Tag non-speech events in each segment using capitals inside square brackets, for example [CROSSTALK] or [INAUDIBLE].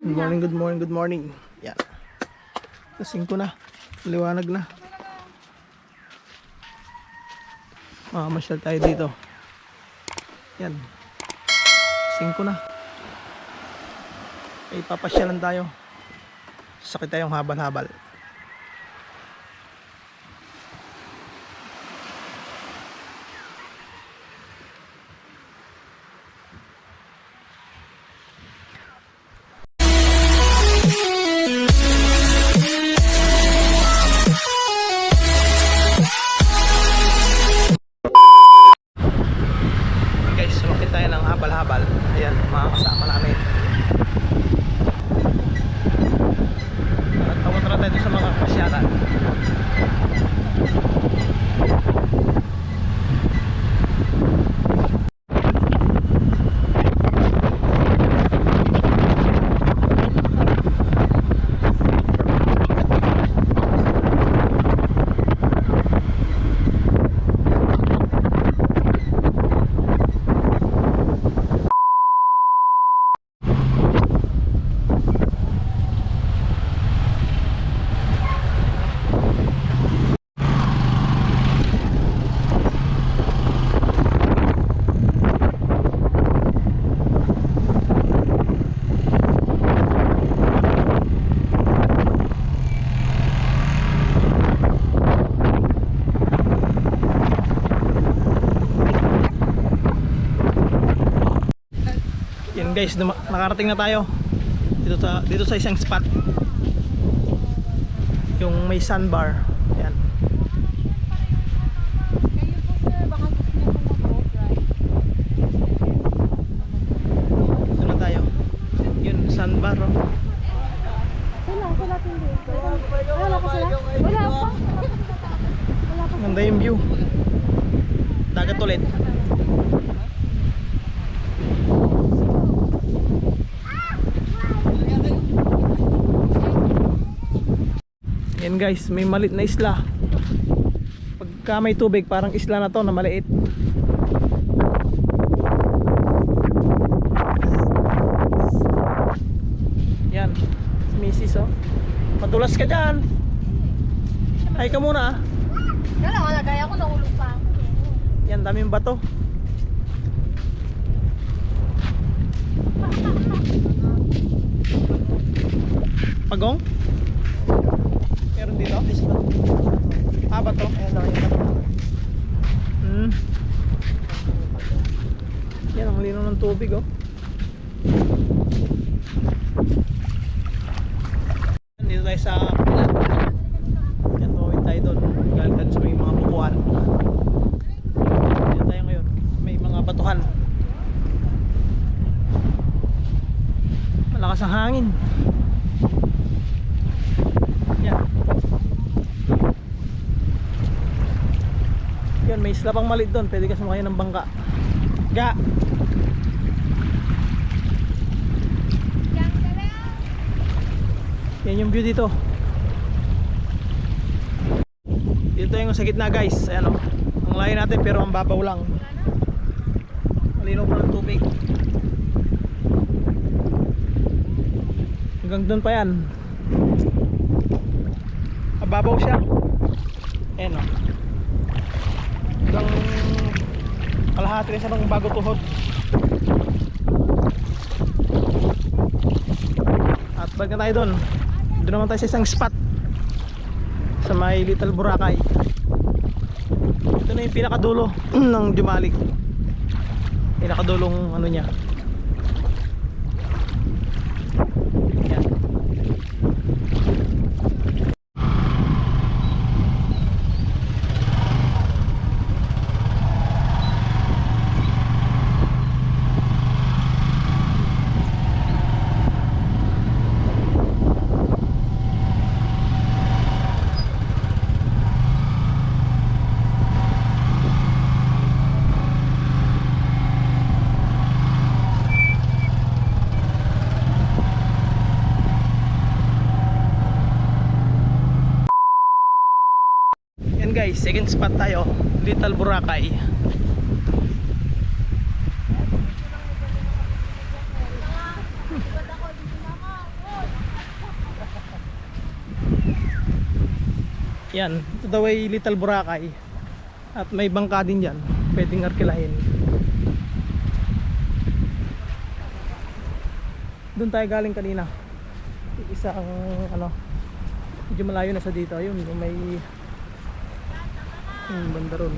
Good morning, good morning, good morning. Yan. Kasing ko na. Liwanag na. Makamasyal tayo dito. Yan. Kasing ko na. Ay, papasyalan tayo. Sakit tayong habal-habal. Guys, nakarating na tayo dito sa dito sa isang spot. Yung may sandbar. Ride. Dito na tayo. Yun, sandbar. Oh. Wala, wala dito. Wala pa sila? Wala pa. Wala pa. Ganda yung view. Dagat ulit. Yan guys, may malit na isla. Pagka may tubig, parang isla na to na maliit. Yan, si Mrs. oh. Madulas ka dyan. Ay ka muna ah. Wala, wala. Gaya ko nahulog pa ako. Yan, daming bato. Pagong? Dito? Ah, bato? Ayan lang, Hmm. Yan, ang lino ng tubig, oh. Dito tayo sa pilat. Yan, tuwid tayo doon. Galing tayo sa may mga bukuan. Dito tayo ngayon. May mga batuhan. Malakas ang hangin. Yan. Yan, may isla pang maliit doon. Pwede ka sumakay ng bangka. Ga! Yan yung view dito. Dito yung sa gitna guys. Ayan o. Ang layo natin pero ang babaw lang. Malinaw pa ng tubig. Hanggang doon pa yan. Mababaw siya. Ayan o. Hanggang kalahati na siya ng bago tuhod. At balik na tayo doon. Doon naman tayo sa isang spot sa may Little Boracay. Ito na yung pinakadulo [CLEARS THROAT] ng Jumalik. Pinakadulong ano niya. guys, second spot tayo, Little Boracay. Yan, ito daw ay Little Boracay. At may bangka din diyan, pwedeng arkilahin. Doon tayo galing kanina. Isang ano, medyo malayo na sa dito. Ayun, may yung banda ron.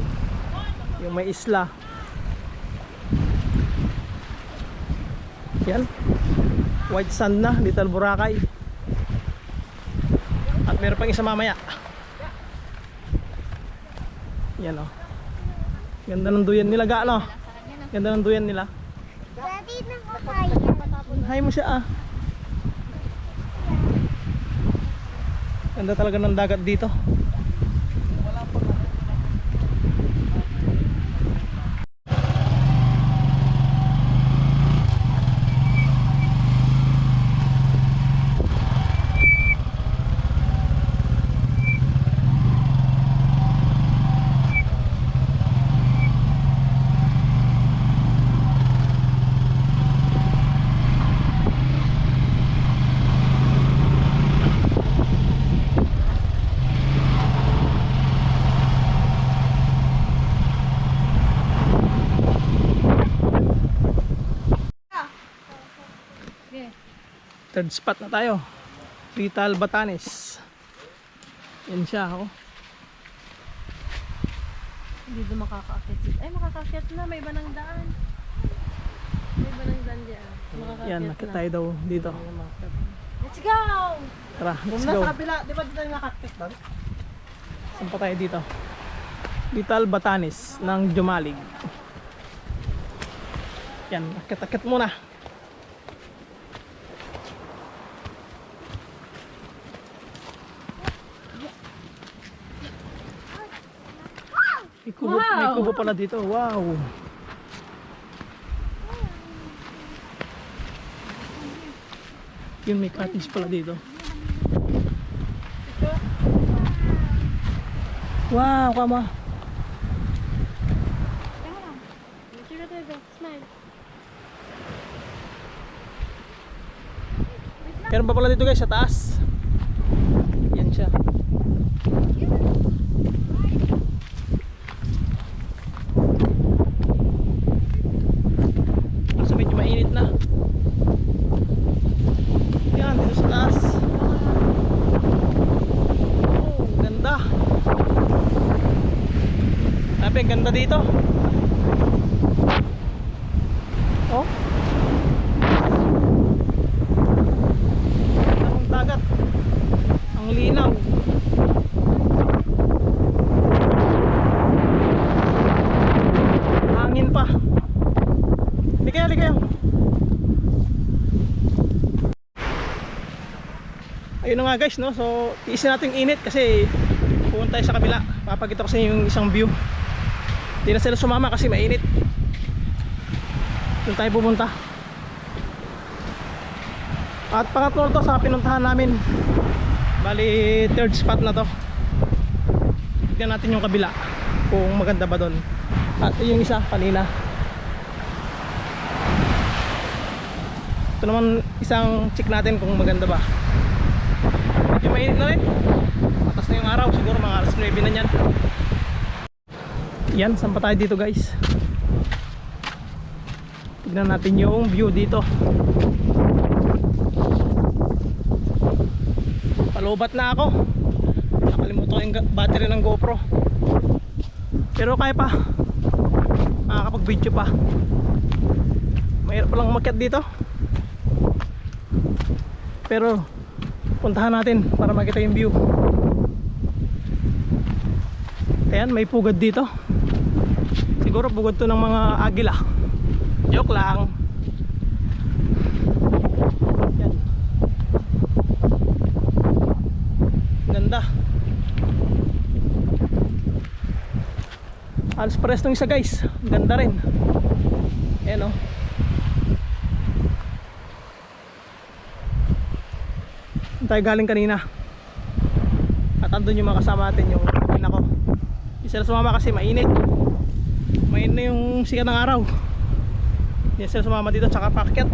Yung may isla. Yan. White sand na, Little Boracay. At meron pang isa mamaya. Yan o. Ganda ng duyan nila ga no? Ganda ng duyan nila. Daddy. Hay mo siya ah. Ganda talaga ng dagat dito. Third spot na tayo. Vital Batanes. Yan siya ako. Hindi doon makakaakit. Ay, makakaakit na. May iba ng daan. May iba ng daan diyan. Makakaakit Yan, na. nakita tayo daw dito. Let's go! Tara, let's go. kabila, di ba dito nakakit doon? Saan pa tayo dito? Vital Batanes ng Jumalig. Yan, akit-akit muna. May kubo, may Wow! kubo pala dito. Wow! Yun, may cottage pala dito. Wow, kama. Meron pa pala dito guys sa taas. Yan siya. Kaso medyo mainit na. Yan, dito sa taas. Oh, ganda. Ganda dito. Oh. Ang dagat. Ang linaw. Hangin pa. Hindi kayo. Ayun nga guys, no? So, tiisin natin init kasi pupunta tayo sa kabila. Papakita ko sa inyo yung isang view. Hindi na sila sumama kasi mainit. Doon tayo pupunta. At pangatlo to sa pinuntahan namin. Bali third spot na to. Tignan natin yung kabila kung maganda ba doon. At yung isa kanina. Ito naman isang check natin kung maganda ba. Medyo mainit na rin. Matas na yung araw siguro mga alas 9 na yan. Yan, saan tayo dito guys? Tignan natin yung view dito. Palubat na ako. Nakalimutan yung battery ng GoPro. Pero kaya pa. Makakapag video pa. Mahirap palang umakyat dito. Pero puntahan natin para makita yung view. Ayan, may pugad dito. Siguro pugad to ng mga agila. Joke lang. Yan. Ganda. Alas pares isa guys. Ganda rin. Ayan o. Saan tayo galing kanina. At andun yung mga kasama natin yung kanina ko. Hindi sila sumama kasi mainit. Mainit na yung sikat ng araw. Hindi sila sumama dito tsaka packet.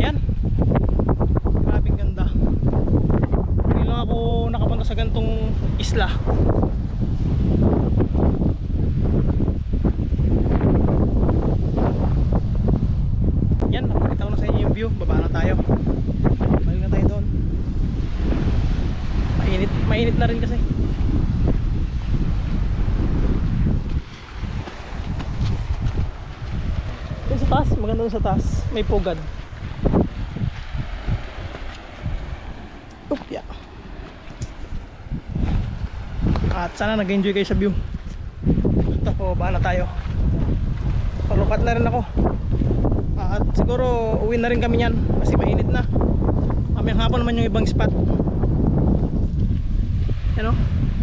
Yan. Grabing ganda. Ngayon lang ako nakapunta sa gantong isla. Yan, napakita ko na sa inyo yung view. Baba na tayo. Balik na tayo doon. Mainit, mainit na rin kasi. Doon sa taas, maganda doon sa taas. May pugad. Upya. At sana nag-enjoy kayo sa view. Ito po, na tayo. Palukat na rin ako. At siguro uwi na rin kami yan kasi mainit na. Mamayang hapon naman yung ibang spot. Ano?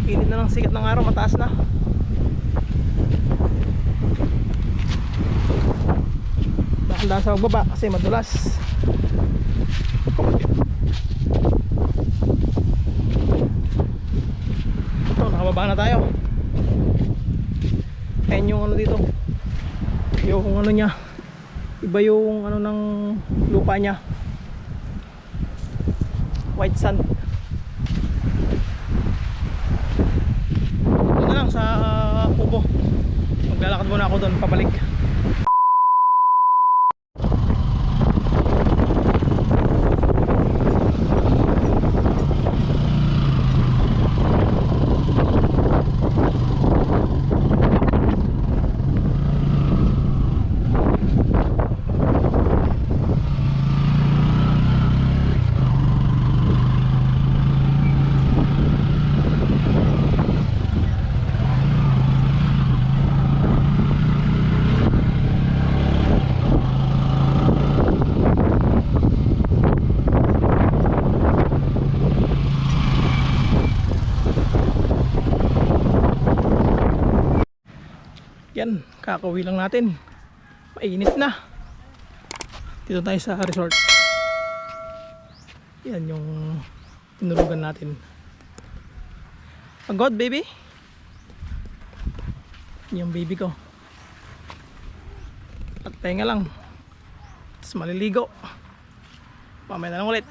Init na ng sikat ng araw, mataas na. Dahan-dahan sa magbaba kasi madulas. Ito, nakababa na tayo. Ayan yung ano dito. Yung ano niya. Iba yung ano ng lupa niya. White sand. Ito na lang sa kubo. Maglalakad muna ako doon pabalik. Yan, kakauwi lang natin. Mainit na. Dito tayo sa resort. Yan yung tinulugan natin. Pagod, baby? Yung baby ko. At pahinga lang. Tapos maliligo. Mamaya na lang ulit.